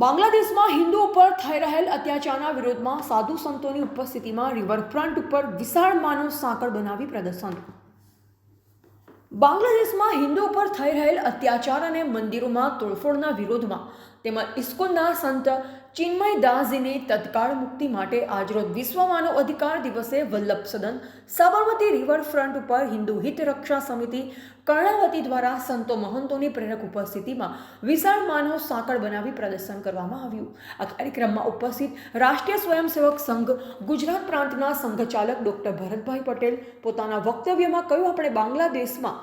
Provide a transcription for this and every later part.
બાંગ્લાદેશમાં હિન્દુ ઉપર થઈ રહેલ અત્યાચારના વિરોધમાં સાધુ સંતોની ઉપસ્થિતિમાં રિવરફ્રન્ટ ઉપર વિશાળ માનવ સાંકળ બનાવી પ્રદર્શન. બાંગ્લાદેશમાં હિન્દુ ઉપર થઈ રહેલ અત્યાચાર અને મંદિરોમાં તોડફોડના વિરોધમાં તેમજ ઇસ્કોનના સંત ચિન્મય દાસજીની તત્કાળ મુક્તિ માટે આજરોજ વિશ્વ માનવ અધિકાર દિવસે વલ્લભ સદન સાબરમતી રિવરફ્રન્ટ ઉપર હિન્દુ હિત રક્ષા સમિતિ કર્ણાવતી દ્વારા સંતો મહંતોની પ્રેરક ઉપસ્થિતિમાં વિશાળ માનવ સાંકળ બનાવી પ્રદર્શન કરવામાં આવ્યું. આ કાર્યક્રમમાં ઉપસ્થિત રાષ્ટ્રીય સ્વયંસેવક સંઘ, ગુજરાત પ્રાંતના સંઘચાલક ડોક્ટર ભરતભાઈ પટેલ પોતાના વક્તવ્યમાં કહ્યું, આપણે બાંગ્લાદેશમાં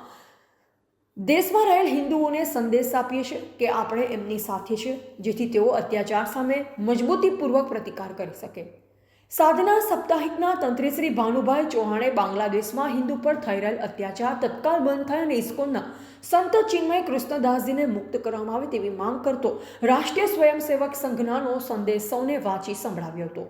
દેશમાં રહેલ હિન્દુઓને સંદેશ આપીએ છીએ કે આપણે એમની સાથે છે જેથી તેઓ અત્યાચાર સામે મજબૂતીપૂર્વક પ્રતિકાર કરી શકે. સાધના સાપ્તાહિકના તંત્રી શ્રી ભાનુભાઈ ચૌહાણે બાંગ્લાદેશમાં હિન્દુ પર થઈ રહેલ અત્યાચાર તત્કાલ બંધ થાય અને ઇસ્કોનના સંત ચિન્મય કૃષ્ણદાસજીને મુક્ત કરવામાં આવે તેવી માંગ કરતો રાષ્ટ્રીય સ્વયંસેવક સંઘનાનો સંદેશ સૌને વાંચી સંભળાવ્યો હતો.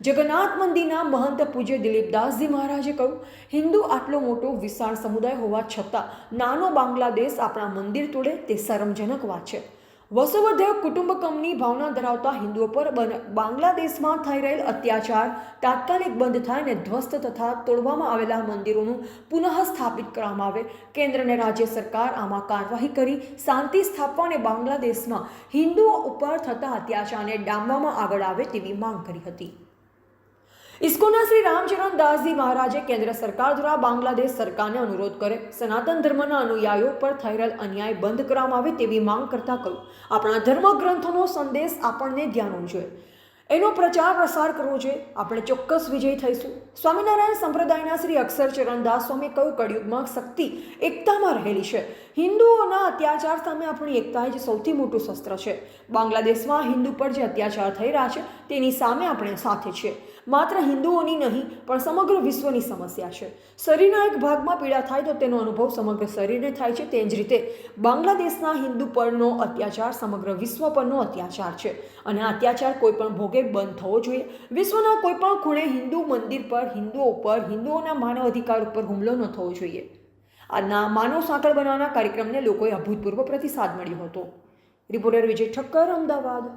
જગન્નાથ મંદિરના મહંત પૂજ્ય દિલીપદાસજી મહારાજે કહ્યું, હિન્દુ આટલો મોટો વિશાળ સમુદાય હોવા છતાં નાનો બાંગ્લાદેશ આપણા મંદિર તોડે તે શરમજનક વાત છે. વસુવધૈવ કુટુંબકમની ભાવના ધરાવતા હિન્દુઓ પર બાંગ્લાદેશમાં થઈ રહેલ અત્યાચાર તાત્કાલિક બંધ થાય અને ધ્વસ્ત તથા તોડવામાં આવેલા મંદિરોનું પુનઃ સ્થાપિત કરવામાં આવે. કેન્દ્ર અને રાજ્ય સરકાર આમાં કાર્યવાહી કરી શાંતિ સ્થાપવા અને બાંગ્લાદેશમાં હિન્દુઓ ઉપર થતા અત્યાચારને ડામવામાં આગળ આવે તેવી માંગ કરી હતી. ઇસ્કોના શ્રી રામચરણ દાસજી મહારાજે કેન્દ્ર સરકાર દ્વારા બાંગ્લાદેશ સરકારને અનુરોધ કરે સનાતન ધર્મના અનુયાયીઓ પર થઈ રહેલ અન્યાય બંધ કરવામાં આવે તેવી માંગ કરતા કહ્યું. આપણા ધર્મ ગ્રંથોનો સંદેશ આપણને ધ્યાનવું જોઈએ એનો પ્રચાર પ્રસાર કરવો જોઈએ આપણે ચોક્કસ વિજય થઈશું. સ્વામિનારાયણ સંપ્રદાયના શ્રી અક્ષરચરણ દાસ સ્વામી કહ્યું, કળિયુગમાં શક્તિ એકતામાં રહેલી છે. હિન્દુઓના અત્યાચાર સામે આપણી એકતા જ સૌથી મોટું શસ્ત્ર છે. બાંગ્લાદેશમાં હિન્દુ પર જે અત્યાચાર થઈ રહ્યા છે, તેની સામે આપણે સાથે છીએ. માત્ર હિન્દુઓની નહીં, પણ સમગ્ર વિશ્વની સમસ્યા છે. શરીરના એક ભાગમાં પીડા થાય તો તેનો અનુભવ સમગ્ર શરીરને થાય છે. તે જ રીતે બાંગ્લાદેશના હિન્દુ પરનો અત્યાચાર સમગ્ર વિશ્વ પરનો અત્યાચાર છે. અને અત્યાચાર કોઈ પણ ભોગે બંધ થવો જોઈએ. વિશ્વના કોઈ પણ ખૂણે હિન્દુ મંદિર પર હિન્દુઓ પર હિન્દુઓના માનવ અધિકાર ઉપર હુમલો ન થવો જોઈએ. આજના માનવ સાંકળ બનાવવાના કાર્યક્રમને લોકોએ અભૂતપૂર્વ પ્રતિસાદ મળ્યો હતો. રિપોર્ટર વિજય ઠક્કર, અમદાવાદ.